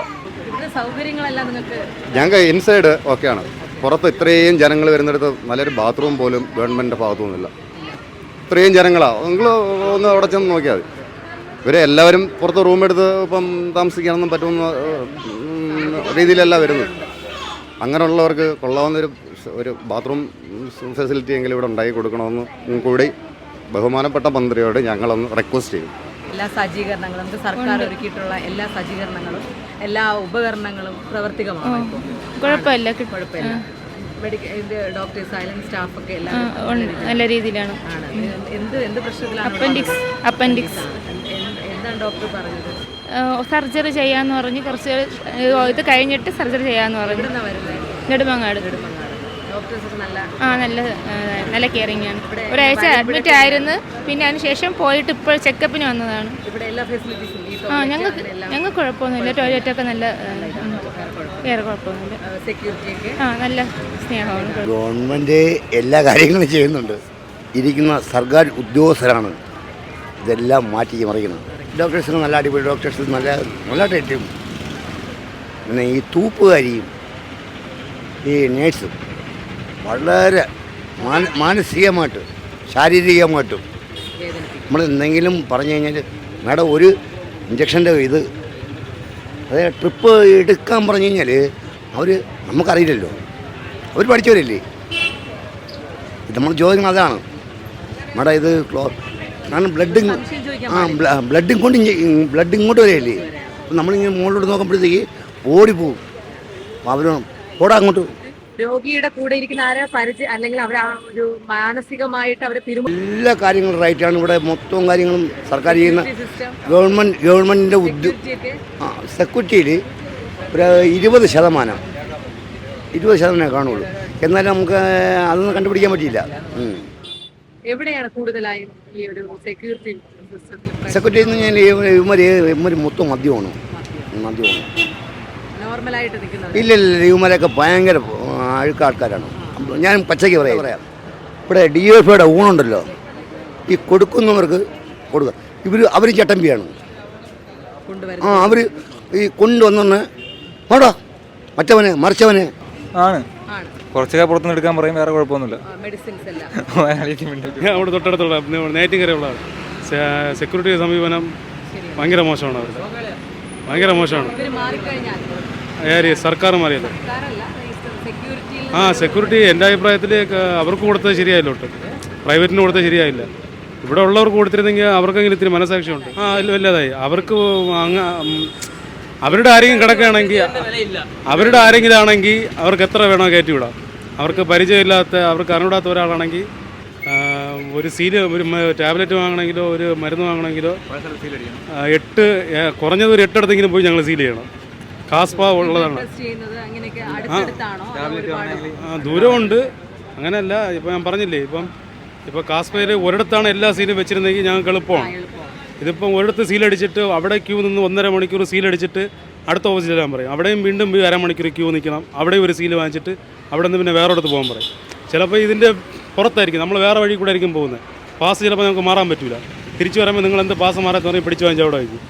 സൗകര്യങ്ങളെല്ലാം നിങ്ങൾക്ക് ഞങ്ങൾക്ക് ഇൻസൈഡ് ഓക്കെയാണ് പുറത്ത് ഇത്രയും ജനങ്ങൾ വരുന്നിടത്ത് നല്ലൊരു ബാത്റൂം പോലും ഗവൺമെന്റിന്റെ ഭാഗത്തുനിന്നില്ല ഇത്രയും ജനങ്ങളാണ് നിങ്ങൾ ഒന്ന് അവിടെ ചെന്ന് നോക്കിയാൽ മതി. ഇവരെ എല്ലാവരും പുറത്ത് റൂം എടുത്ത് ഇപ്പം താമസിക്കാനൊന്നും പറ്റുന്ന രീതിയിലല്ല വരുന്നത്. അങ്ങനെയുള്ളവർക്ക് കൊള്ളാവുന്നൊരു ഒരു ബാത്റൂം ഫെസിലിറ്റി എങ്കിലും ഇവിടെ ഉണ്ടാക്കി കൊടുക്കണമെന്ന് കൂടി ബഹുമാനപ്പെട്ട മന്ത്രിയോട് ഞങ്ങളൊന്ന് റിക്വസ്റ്റ് ചെയ്യും. എല്ലാ സജ്ജീകരണങ്ങളും നമുക്ക് സർക്കാർ ഒരുക്കിയിട്ടുള്ള എല്ലാ സജ്ജീകരണങ്ങളും എല്ലാ ഉപകരണങ്ങളും പ്രവർത്തികമാണ് ഇപ്പോൾ. കുഴപ്പമില്ല. കുഴപ്പമില്ല. മെഡിക്കൽ ഇത് ഡോക്ടേഴ്സ് ആയാലും സ്റ്റാഫൊക്കെ എല്ലാം നല്ല രീതിയിലാണ്. ആണ്. എന്ത് എന്ത് പ്രശ്നത്തിലാണ് ഇവിടെ അപ്പൻഡിക്സ് അപ്പൻഡിക്സ് എന്ത്- എന്ത്- എന്താണ് ഡോക്ടർ പറഞ്ഞത്? സർജറി ചെയ്യാന്ന് പറഞ്ഞ് കുറച്ച് ഇത് കഴിഞ്ഞിട്ട് സർജറി ചെയ്യാന്ന് പറഞ്ഞു. നെടുമങ്ങാട്. വരുന്നത് നെടുമങ്ങാട് നെടുമങ്ങാട് ഡോക്ടേഴ്സ് ഒക്കെ നല്ല ആ നല്ല നല്ല കെയറിങ് ആണ്. ഒരാഴ്ച അഡ്മിറ്റ് ആയിരുന്നു. പിന്നെ അതിനുശേഷം പോയിട്ട് ഇപ്പോൾ ചെക്കപ്പിന് വന്നതാണ്. ഇവിടെ എല്ലാ ഫെസിലിറ്റീസും ഈ ആ ഞങ്ങൾക്ക് ഞങ്ങൾക്ക് കുഴപ്പമൊന്നുമില്ല. ടോയ്ലറ്റൊക്കെ നല്ല വേറെ കുഴപ്പമൊന്നുമില്ല. സെക്യൂരിറ്റി ഒക്കെ. ആ നല്ല സ്നേഹമാണ്. ഗവൺമെന്റ് എല്ലാ കാര്യങ്ങളും ചെയ്യുന്നുണ്ട്. ഇരിക്കുന്ന സർക്കാർ ഉദ്യോഗസ്ഥരാണ്. ഇതെല്ലാം മാറ്റി മറിക്കുന്നത് ഡോക്ടേഴ്സിന് നല്ല അടിപൊളി ഡോക്ടേഴ്സ് നല്ല നല്ല ട്രീറ്റും പിന്നെ ഈ തൂപ്പുകാരിയും ഈ നേഴ്സും വളരെ മാന- മാനസികമായിട്ട് ശാരീരികമായിട്ടും. നമ്മൾ എന്തെങ്കിലും പറഞ്ഞു കഴിഞ്ഞാൽ മാഡം ഒരു ഇഞ്ചക്ഷന്റെ ഇത് അതായത് ട്രിപ്പ് എടുക്കാൻ പറഞ്ഞു കഴിഞ്ഞാൽ അവർ നമുക്കറിയില്ലല്ലോ. അവർ പഠിച്ചവരല്ലേ? ഇത് നമ്മൾ ചോദിക്കുന്നത് അതാണ്. മാഡം ഇത് ക്ലോ കാരണം ബ്ലഡ് ആ ബ്ലഡ് ഇങ്ങോട്ട് ബ്ലഡ് ഇങ്ങോട്ട് വരികയല്ലേ? അപ്പം നമ്മളിങ്ങനെ മുകളിലോട്ട് നോക്കുമ്പോഴത്തേക്ക് ഓടിപ്പോവും അപ്പോൾ അവർ ഓടാ അങ്ങോട്ട്. രോഗിയുടെ കൂടെ ഇരിക്കുന്ന ആരെ? പരിചയം അല്ലെങ്കിൽ അവർ ആ ഒരു മാനസികമായിട്ട് അവരെ എല്ലാ കാര്യങ്ങളും റൈറ്റാണ് ഇവിടെ മൊത്തം കാര്യങ്ങളും സർക്കാർ ചെയ്യുന്ന ഗവൺമെന്റ് ഗവൺമെന്റിന്റെ ഗവൺമെന്റിന്റെ ഉദ്യോ സെക്യൂരിറ്റി ഒക്കെ. ആ സെക്യൂരിറ്റിയിൽ ഒരു ഇരുപത് ശതമാനം. ഇരുപത് ശതമാനമേ കാണുള്ളൂ. എന്നാലും നമുക്ക് അതൊന്നും കണ്ടുപിടിക്കാൻ പറ്റിയില്ല. എവിടെയാണ് കൂടുതലായും ഈ ഒരു സെക്യൂരിറ്റി സെക്യൂരിറ്റി എന്ന് ഞാൻ ഇവന്മാർ ഇവന്മാർ മൊത്തം മദ്യമാണ്. മദ്യമാണ്. ഇല്ല ഇല്ല ഇവന്മാരൊക്കെ ഭയങ്കര ആ, അഴുക്ക ആൾക്കാരാണ് ഞാൻ പച്ചയ്ക്ക് പറയാം. പറയാം. ഇവിടെ ഡി എഫ് ഐയുടെ ഊണുണ്ടല്ലോ. ഈ കൊടുക്കുന്നവർക്ക് കൊടുക്കുക ഇവർ അവർ ചട്ടമ്പിയാണ്. ആ അവർ ഈ കൊണ്ടുവന്നെ ഓടാ മറ്റവനെ മറിച്ചവനെ. ആണ്. ആണ്. കുറച്ചൊക്കെ പുറത്തുനിന്ന് എടുക്കാൻ പറയും വേറെ കുഴപ്പമൊന്നുമില്ല. ഞാൻ അവിടെ തൊട്ടടുത്തുള്ള നേറ്റിങ്കരയുള്ളതാണ് സെക്യൂരിറ്റി സമീപനം ഭയങ്കര മോശമാണ് അവരുടെ. ഭയങ്കര മോശമാണ്. സർക്കാർ മാറിയല്ലോ? ആ സെക്യൂരിറ്റി എന്റെ അഭിപ്രായത്തിൽ അവർക്ക് കൊടുത്തത് ശരിയായില്ല കേട്ടോ പ്രൈവറ്റിന് കൊടുത്തത് ശരിയായില്ല. ഇവിടെ ഉള്ളവർക്ക് കൊടുത്തിരുന്നെങ്കിൽ അവർക്കെങ്കിലും ഇത്തിരി മനസാക്ഷിയുണ്ട്. ആ വല്ലതായി അവർക്ക് അവരുടെ ആരെങ്കിലും കിടക്കുകയാണെങ്കിൽ അവരുടെ ആരെങ്കിലും ആണെങ്കിൽ അവർക്ക് എത്ര വേണോ കയറ്റി വിടാം അവർക്ക് പരിചയമില്ലാത്ത അവർക്ക് അറിവിടാത്ത ഒരാളാണെങ്കിൽ ഒരു സീൽ ഒരു ടാബ്ലറ്റ് വാങ്ങണമെങ്കിലോ ഒരു മരുന്ന് വാങ്ങണമെങ്കിലോ എട്ട് കുറഞ്ഞത് ഒരു എട്ടടുത്തെങ്കിലും പോയി ഞങ്ങൾ സീൽ ചെയ്യണം. കാസ്പ ഉള്ളതാണ്. ദൂരമുണ്ട്. അങ്ങനെയല്ല ഇപ്പം ഞാൻ പറഞ്ഞില്ലേ ഇപ്പം ഇപ്പോൾ കാസ്പയിൽ ഒരിടത്താണ് എല്ലാ സീലും വെച്ചിരുന്നെങ്കിൽ ഞങ്ങൾക്ക് എളുപ്പമാണ്. ഇതിപ്പം ഒരിടത്ത് സീലടിച്ചിട്ട് അവിടെ ക്യൂ നിന്ന് ഒന്നര മണിക്കൂർ സീലടിച്ചിട്ട് അടുത്ത ഓഫീസിൽ വരാൻ പറയും. അവിടെയും വീണ്ടും അരമണിക്കൂർ ക്യൂ നിൽക്കണം. അവിടെയും ഒരു സീൽ വാങ്ങിച്ചിട്ട് അവിടെ നിന്ന് പിന്നെ വേറെ ഇടത്ത് പോകാൻ പറയും. ചിലപ്പോൾ ഇതിന്റെ പുറത്തായിരിക്കും. നമ്മൾ വേറെ വഴി കൂടെ ആയിരിക്കും പോകുന്നത്. പാസ് ചിലപ്പോൾ നമുക്ക് മാറാൻ പറ്റില്ല തിരിച്ചു വരുമ്പോൾ നിങ്ങൾ എന്ത് പാസ് മാറാത്ത പറയും പിടിച്ചു വാങ്ങിച്ച് അവിടെ വയ്ക്കും.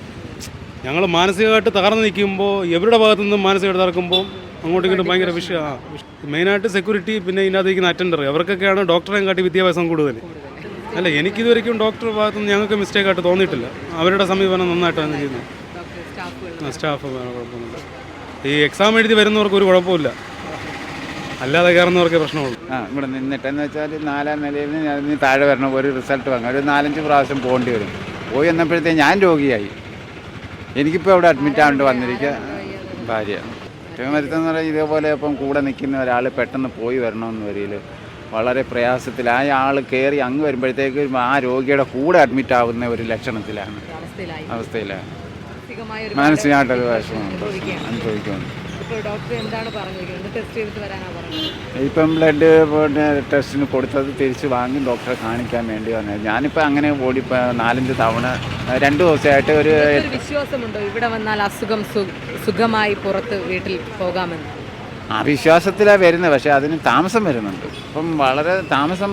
ഞങ്ങൾ മാനസികമായിട്ട് തകർന്നു നിൽക്കുമ്പോൾ എവരുടെ ഭാഗത്തു നിന്നും മാനസികമായിട്ട് തകർക്കുമ്പോൾ അങ്ങോട്ടും ഇങ്ങോട്ടും ഭയങ്കര വിഷയമാണ് മെയിനായിട്ട് സെക്യൂരിറ്റി പിന്നെ ഇതിനകത്ത് അറ്റൻഡർ അവർക്കൊക്കെയാണ് ഡോക്ടറെയും കാട്ടി വിദ്യാഭ്യാസം കൂടുതൽ അല്ല എനിക്കിതുവരെയ്ക്കും ഡോക്ടർ ഭാഗത്തുനിന്ന് ഞങ്ങൾക്ക് മിസ്റ്റേക്ക് ആയിട്ട് തോന്നിയിട്ടില്ല. അവരുടെ സമീപനം നന്നായിട്ടാണ് ചെയ്യുന്നത് സ്റ്റാഫ് കുഴപ്പമൊന്നുമില്ല. ഈ എക്സാം എഴുതി വരുന്നവർക്ക് ഒരു കുഴപ്പമില്ല അല്ലാതെ കയറുന്നവർക്കേ പ്രശ്നമുള്ളൂ. ആ ഇവിടെ നിന്നിട്ടെന്ന് വെച്ചാൽ നാലാം നിലയിൽ നിന്ന് താഴെ വരണം. ഒരു റിസൾട്ട് വാങ്ങാം. ഒരു നാലഞ്ച് പ്രാവശ്യം പോകേണ്ടി വരും. പോയി വന്നപ്പോഴത്തേക്ക് ഞാൻ രോഗിയായി. എനിക്കിപ്പോൾ ഇവിടെ അഡ്മിറ്റ് ആവേണ്ടി വന്നിരിക്കുക ഭാര്യ. ഏറ്റവും വരുത്തെന്ന് പറഞ്ഞാൽ ഇതേപോലെ ഇപ്പം കൂടെ നിൽക്കുന്ന ഒരാൾ പെട്ടെന്ന് പോയി വരണമെന്ന് വരിയിൽ വളരെ പ്രയാസത്തിൽ ആ ആൾ കയറി അങ്ങ് വരുമ്പോഴത്തേക്ക് ആ രോഗിയുടെ കൂടെ അഡ്മിറ്റ് ആവുന്ന ഒരു ലക്ഷണത്തിലാണ്. അവസ്ഥയിലാണ് മാനസികമായിട്ടൊരു വിഷമം. അനുഭവിക്കുന്നുണ്ട്. ഇപ്പോൾ ഡോക്ടർ എന്താണ് പറഞ്ഞിരിക്കുന്നത് ടെസ്റ്റ് ചെയ്തിട്ട് വരാനാ പറഞ്ഞത്. ഇപ്പം ബ്ലഡ് പിന്നെ ടെസ്റ്റിന് കൊടുത്തത് തിരിച്ച് വാങ്ങി ഡോക്ടറെ കാണിക്കാൻ വേണ്ടി വന്നത് ഞാനിപ്പോൾ അങ്ങനെ ഓടി നാലഞ്ച് തവണ രണ്ട് ദിവസമായിട്ട് ഒരു ഒരു വിശ്വാസമുണ്ടോ? ഇവിടെ വന്നാൽ അസുഖം സുഖമായി പുറത്ത് വീട്ടിൽ പോകാമെന്ന്. ആ വിശ്വാസത്തിലാണ് വരുന്നത് പക്ഷേ അതിന് താമസം വരുന്നുണ്ട്. അപ്പം വളരെ താമസം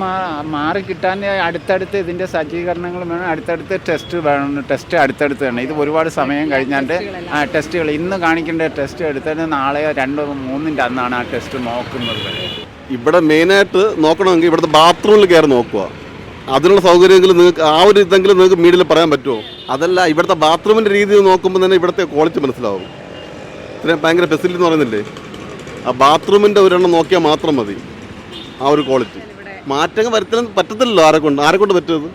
മാറി കിട്ടാൻ അടുത്തടുത്ത് ഇതിന്റെ സജ്ജീകരണങ്ങൾ വേണം അടുത്തടുത്ത് ടെസ്റ്റ് വേണം ടെസ്റ്റ് അടുത്തടുത്ത് വേണം ഇത് ഒരുപാട് സമയം കഴിഞ്ഞാണ്ട് ആ ടെസ്റ്റുകൾ ഇന്ന് കാണിക്കേണ്ട ടെസ്റ്റ് എടുത്തിട്ട് നാളെയോ രണ്ടോ മൂന്നിന്റെ അന്നാണ് ആ ടെസ്റ്റ് നോക്കുന്നത് ഇവിടെ മെയിനായിട്ട് നോക്കണമെങ്കിൽ ഇവിടുത്തെ ബാത്റൂമിൽ കയറി നോക്കുക. അതിനുള്ള സൗകര്യമെങ്കിലും നിങ്ങൾക്ക് ആ ഒരു ഇതെങ്കിലും നിങ്ങൾക്ക് മീഡിയയിൽ പറയാൻ പറ്റുമോ? അതല്ല ഇവിടുത്തെ ബാത്റൂമിന്റെ രീതി നോക്കുമ്പോൾ തന്നെ ഇവിടുത്തെ ക്വാളിറ്റി മനസ്സിലാവും. ഇത്രയും ഭയങ്കര ഫെസിലിറ്റി എന്ന് പറയുന്നില്ലേ? ആ ബാത്റൂമിന്റെ ഒരെണ്ണം നോക്കിയാൽ മാത്രം മതി. ആ ഒരു ക്വാളിറ്റി മാറ്റങ്ങൾ വരുത്താൻ പറ്റത്തില്ലല്ലോ ആരെ കൊണ്ട്. ആരെ കൊണ്ട് പറ്റുമത്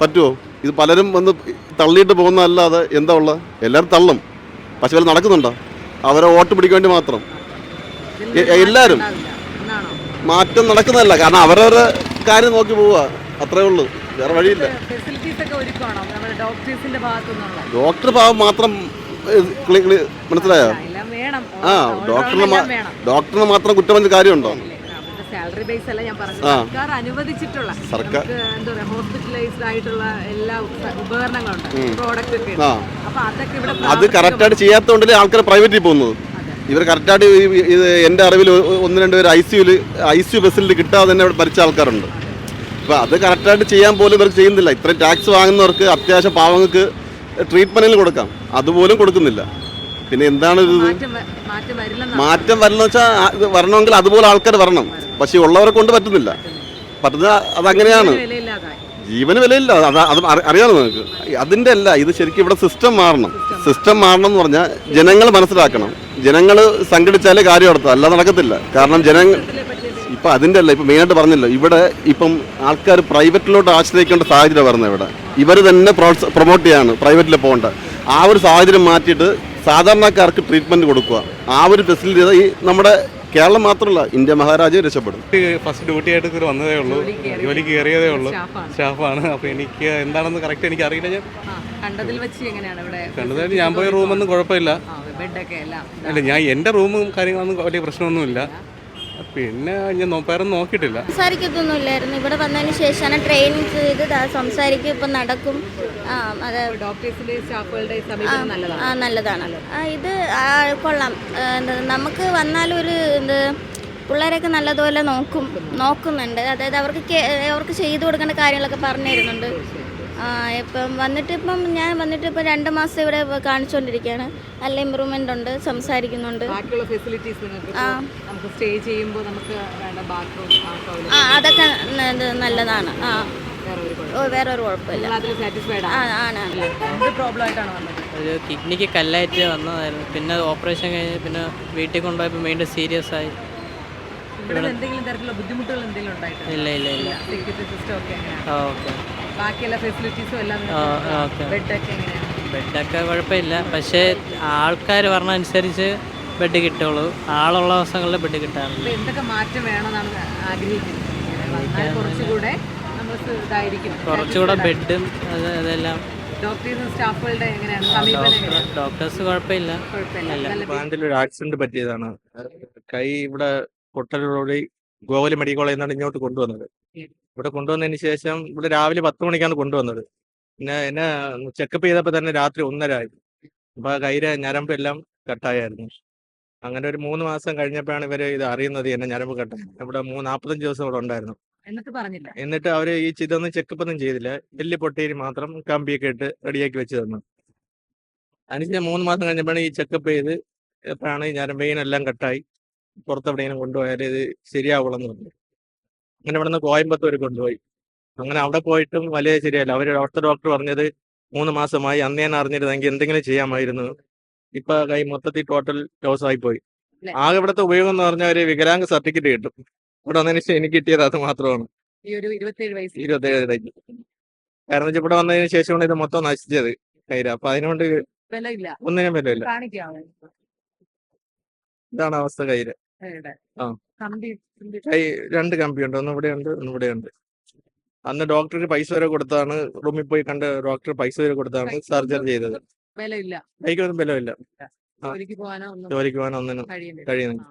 പറ്റുമോ ഇത് പലരും വന്ന് തള്ളിയിട്ട് പോകുന്നതല്ലാതെ എന്താ ഉള്ളത് എല്ലാവരും തള്ളും. പക്ഷെ അവർ നടക്കുന്നുണ്ടോ? അവരെ വോട്ട് പിടിക്കാൻ വേണ്ടി മാത്രം. എല്ലാവരും മാറ്റം നടക്കുന്നതല്ല. കാരണം അവരവരെ കാര്യം നോക്കി പോവുക അത്രേ ഉള്ളൂ. വേറെ വഴിയില്ല. ഡോക്ടർ ഭാഗം മാത്രം മനസ്സിലായോ? ആ ഡോക്ടറിന് മാ- ഡോക്ടറിന് മാത്രം കുറ്റം പറഞ്ഞ കാര്യമുണ്ടോ സാലറി ബേസ് അല്ല ഞാൻ പറഞ്ഞത്. സർക്കാർ അനുവദിച്ചിട്ടുള്ള. സർക്കാർ- നമുക്ക് എന്താ പറയാ ഹോസ്പിറ്റലൈസ്ഡ് ആയിട്ടുള്ള എല്ലാ ഉപ- ഉപകരണങ്ങളുണ്ട്. പ്രോഡക്റ്റ് ഒക്കെ. ആ. അപ്പൊ അതൊക്കെ ഇവിടെ അത് കറക്റ്റായിട്ട് ചെയ്യാത്തതുകൊണ്ടല്ലേ ആൾക്കാർ പ്രൈവറ്റിൽ പോകുന്നത്? ഇവർ കറക്റ്റായിട്ട് ഈ- ഇത് എന്റെ അറിവിൽ ഒ- ഒന്ന് രണ്ട് പേര് I CU I C U facility കിട്ടാതെ തന്നെ ഇവിടെ ഭരിച്ച ആൾക്കാരുണ്ട്. അപ്പോൾ അത് കറക്റ്റായിട്ട് ചെയ്യാൻ പോലും ഇവർക്ക് ചെയ്യുന്നില്ല. ഇത്രയും ടാക്സ് വാങ്ങുന്നവർക്ക് അത്യാവശ്യം പാവങ്ങൾക്ക് ട്രീറ്റ്മെന്റിൽ കൊടുക്കാം. അതുപോലും കൊടുക്കുന്നില്ല. പിന്നെ എന്താണ് ഇത്? മാറ്റം വരണം വെച്ചാൽ വരണമെങ്കിൽ അതുപോലെ ആൾക്കാർ വരണം. പക്ഷെ ഉള്ളവരെ കൊണ്ട് പറ്റുന്നില്ല. പറ്റുന്ന അതങ്ങനെയാണ്. ജീവന് വിലയില്ല. അത് അത് അറി- അറിയാലോ നിങ്ങൾക്ക്? അതിന്റെ അല്ല ഇത് ശരിക്കും ഇവിടെ സിസ്റ്റം മാറണം. സിസ്റ്റം മാറണം എന്ന് പറഞ്ഞാൽ ജനങ്ങൾ മനസ്സിലാക്കണം. ജനങ്ങൾ സംഘടിച്ചാലേ കാര്യം നടത്തുക അല്ല നടക്കത്തില്ല. കാരണം ജനങ്ങൾ ഇപ്പം അതിന്റെ അല്ല ഇപ്പം മെയിനായിട്ട് പറഞ്ഞല്ലോ. ഇവിടെ ഇപ്പം ആൾക്കാർ പ്രൈവറ്റിലോട്ട് ആശ്രയിക്കേണ്ട സാഹചര്യം വരുന്നത് ഇവിടെ. ഇവർ തന്നെ പ്രൊമോട്ട് ചെയ്യാണ്. പ്രൈവറ്റിൽ പോകേണ്ട. ആ ഒരു സാഹചര്യം മാറ്റിയിട്ട് സാധാരണക്കാർക്ക് ട്രീറ്റ്മെന്റ് കൊടുക്കുക. ആ ഒരു ഫെസിലിറ്റി ഈ നമ്മുടെ കേരളം മാത്രമല്ല ഇന്ത്യ മഹാരാജ്യം രക്ഷപ്പെടും. ഫസ്റ്റ് ഡ്യൂട്ടി ആയിട്ട് ഇതുവരെ വന്നതേ ഉള്ളൂ. ജോലി കയറി- കയറിയതേ ഉള്ളൂ. സ്റ്റാഫാണ്. അപ്പോൾ എനിക്ക് എന്താണെന്ന് കറക്റ്റ് എനിക്ക് അറിയില്ല ഞാൻ. കണ്ടതിൽ വെച്ച് എങ്ങനെയാണ് ഇവിടെ ഞാൻ പോയ റൂമൊന്നും കുഴപ്പമില്ല. അല്ല ഞാൻ എന്റെ റൂമും കാര്യങ്ങളൊന്നും വലിയ പ്രശ്നമൊന്നുമില്ല. പിന്നെ ഞാൻ വേറെ നോക്കിയിട്ടില്ല. സംസാരിക്കത്തൊന്നുമില്ലായിരുന്നു. ഇവിടെ വന്നതിന് ശേഷമാണ് ട്രെയിൻ ചെയ്ത് സംസാരിക്കും ഇപ്പം നടക്കും. ആ അതെ. ആ നല്ലതാണ്. ആ ഇത് ആ, കൊള്ളാം. എന്താ, നമുക്ക് വന്നാലൊരു എന്ത് പിള്ളേരൊക്കെ നല്ലതുപോലെ നോക്കും നോക്കുന്നുണ്ട്. അതായത് അവർക്ക് കെ- അവർക്ക് ചെയ്തു കൊടുക്കേണ്ട കാര്യങ്ങളൊക്കെ പറഞ്ഞു തരുന്നുണ്ട്. ഇപ്പം വന്നിട്ട് ഇപ്പം ഞാൻ വന്നിട്ട് ഇപ്പം രണ്ട് മാസം ഇവിടെ കാണിച്ചുകൊണ്ടിരിക്കുകയാണ് നല്ല ഇമ്പ്രൂവ്മെന്റ് ഉണ്ട് സംസാരിക്കുന്നുണ്ട്. ബാക്കിയുള്ള ഫെസിലിറ്റീസ്. നമുക്ക് സ്റ്റേ ചെയ്യുമ്പോൾ നമുക്ക് വേണ്ട ബാത്റൂം ആ അതൊക്കെ നല്ലതാണ്. ആ. ഓ വേറെ ഒരു കുഴപ്പമില്ല. നിങ്ങൾ അതിൽ സാറ്റിസ്ഫൈഡ് ആണ് ആണ്. ആണ് എന്ത് പ്രോബ്ലം ആയിട്ടാണ് വന്നത്? ഒരു കിഡ്നിക്ക് കല്ലായിട്ട് വന്നതായിരുന്നു. പിന്നെ ഓപ്പറേഷൻ കഴിഞ്ഞ് പിന്നെ വീട്ടിൽ കൊണ്ടുപോയപ്പോൾ വീണ്ടും സീരിയസ് ആയി. ഇവിടെ എന്തെങ്കിലും തരത്തിലുള്ള ബുദ്ധിമുട്ടുകൾ എന്തെങ്കിലും ഉണ്ടായിട്ടുണ്ടോ? ഇല്ല ഇല്ല ഇല്ല. ഓക്കെ. ബാക്കിയുള്ള ഫെസിലിറ്റീസും എല്ലാം. ബെഡൊക്കെ എങ്ങനെയാണ് ബെഡൊക്കെ കുഴപ്പമില്ല. പക്ഷേ ആൾക്കാർ പറഞ്ഞ അനുസരിച്ച് ബെഡ് കിട്ടുള്ളൂ. ആളുള്ള ദിവസങ്ങളിൽ ബെഡ് കിട്ടാറില്ല എന്തൊക്കെ മാറ്റം വേണമെന്നാണ് ആഗ്രഹിക്കുന്നത്? കുറച്ചുകൂടെ കുറച്ചുകൂടെ ബെഡും അതെല്ലാം. ഡോക്ടേഴ്സും കുഴപ്പമില്ല. ഒരു ആക്സിഡന്റ് പറ്റിയതാണ്. കൈ ഇവിടെ പൊട്ടലോടി ഗോവലി മെഡിക്കൽ കോളേജിൽ നിന്നാണ് ഇങ്ങോട്ട് കൊണ്ടുവന്നത്. ഇവിടെ കൊണ്ടുവന്നതിന് ശേഷം ഇവിടെ രാവിലെ പത്ത് മണിക്കാണ് കൊണ്ടുവന്നത്. പിന്നെ എന്നെ ചെക്കപ്പ് ചെയ്തപ്പോൾ തന്നെ രാത്രി ഒന്നര ആയി. അപ്പൊ ആ ഞരമ്പ് ഞരമ്പെല്ലാം കട്ടായായിരുന്നു. അങ്ങനെ ഒരു മൂന്ന് മാസം കഴിഞ്ഞപ്പോഴാണ് ഇവർ ഇത് അറിയുന്നത് എന്നെ ഞരമ്പ് കട്ടായി. ഇവിടെ മൂന്ന് നാൽപ്പത്തഞ്ച് ദിവസം ഇവിടെ ഉണ്ടായിരുന്നു. എന്നിട്ട് പറഞ്ഞില്ല. എന്നിട്ട് അവർ ഈ ഇതൊന്നും ചെക്കപ്പ് ഒന്നും ചെയ്തില്ല. എല്ല് പൊട്ടേരി മാത്രം കമ്പിയൊക്കെ ഇട്ട് റെഡിയാക്കി വെച്ച് തന്നു. അതിനുശേഷം മൂന്ന് മാസം കഴിഞ്ഞപ്പോഴാണ് ഈ ചെക്കപ്പ് ചെയ്ത് എപ്പോഴാണ് ഈ ഞരമ്പ് എല്ലാം കട്ടായി. പുറത്തെവിടെയെങ്കിലും കൊണ്ടുപോയാൽ ഇത് ശരിയാവുള്ളൂ എന്ന് പറഞ്ഞു. അങ്ങനെ ഇവിടെ നിന്ന് കോയമ്പത്തൂർ കൊണ്ടുപോയി. അങ്ങനെ അവിടെ പോയിട്ടും വലിയ ശരിയല്ല. അവർ അവിടുത്തെ ഡോക്ടർ പറഞ്ഞത് മൂന്ന് മാസമായി. അന്ന് ഞാൻ അറിഞ്ഞിരുന്നെങ്കിൽ എന്തെങ്കിലും ചെയ്യാമായിരുന്നു. ഇപ്പൊ കൈ മൊത്തത്തിൽ ടോട്ടൽ ലോസ് ആയി പോയി? ആകെ ഇവിടുത്തെ ഉപയോഗം എന്ന് പറഞ്ഞാൽ ഒരു വികലാംഗ സർട്ടിഫിക്കറ്റ് കിട്ടും. ഇവിടെ വന്നതിന് ശേഷം എനിക്ക് കിട്ടിയത് അത് മാത്രമാണ്. വയസ്സിൽ ഇരുപത്തേഴരയ്ക്ക് കാരണം വെച്ചാൽ ഇവിടെ വന്നതിന് ശേഷമാണ് ഇത് മൊത്തം നശിച്ചത് കൈര അപ്പൊ അതിനുകൊണ്ട് ഒന്നിനും വിലയില്ല. ഇതാണ് അവസ്ഥ കയ്യിൽ. കൈ രണ്ട് കമ്പിയുണ്ട്. ഒന്ന് ഇവിടെ ഉണ്ട് ഒന്ന് ഇവിടെ ഉണ്ട് അന്ന് ഡോക്ടർ പൈസ വരെ കൊടുത്താണ് റൂമിൽ പോയി കണ്ട് ഡോക്ടർ പൈസ വരെ കൊടുത്താണ് സർജറി ചെയ്തത്. കൈക്കൊന്നും ബലമില്ല ജോലിക്ക് പോകാനോ പോകാൻ ഒന്നിനും കഴിയുന്നില്ല.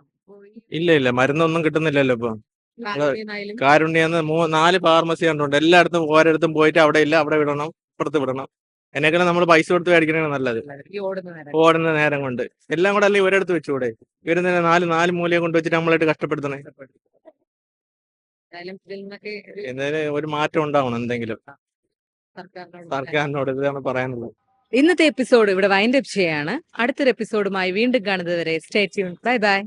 ഈ ഇല്ല ഇല്ല. മരുന്നൊന്നും കിട്ടുന്നില്ലല്ലോ ഇപ്പൊ. കാരുണ്യന്ന് കാരുണ്യെന്ന് നാല് ഫാർമസി കണ്ടുണ്ട്. എല്ലായിടത്തും ഓരോരുത്തും പോയിട്ട് അവിടെ ഇല്ല അവിടെ വിടണം ഇപ്പുറത്ത് വിടണം. എന്നെക്കാളും നമ്മൾ പൈസ കൊടുത്ത് മേടിക്കണേ നല്ലത്. ഓടുന്ന നേരം ഓടുന്ന നേരം കൊണ്ട്. എല്ലാം കൂടെ അല്ലേ ഒരിടത്ത് വെച്ചുകൂടെ ഇവർ തന്നെ നാല് നാല് മൂലയെ കൊണ്ട് വെച്ചിട്ട് നമ്മളായിട്ട് കഷ്ടപ്പെടുത്തണേ. എന്തായാലും ഒരു മാറ്റം ഉണ്ടാവണം എന്തെങ്കിലും. സർക്കാരിനോട് സർക്കാരിനോട് ഇതാണ് പറയാനുള്ളത്. ഇന്നത്തെ എപ്പിസോഡ് ഇവിടെ വൈൻഡപ്പ് ചെയ്യാണ്. അടുത്തൊരു എപ്പിസോഡുമായി വീണ്ടും കാണുന്നത് വരെ സ്റ്റേ ട്യൂൺ. Bye bye.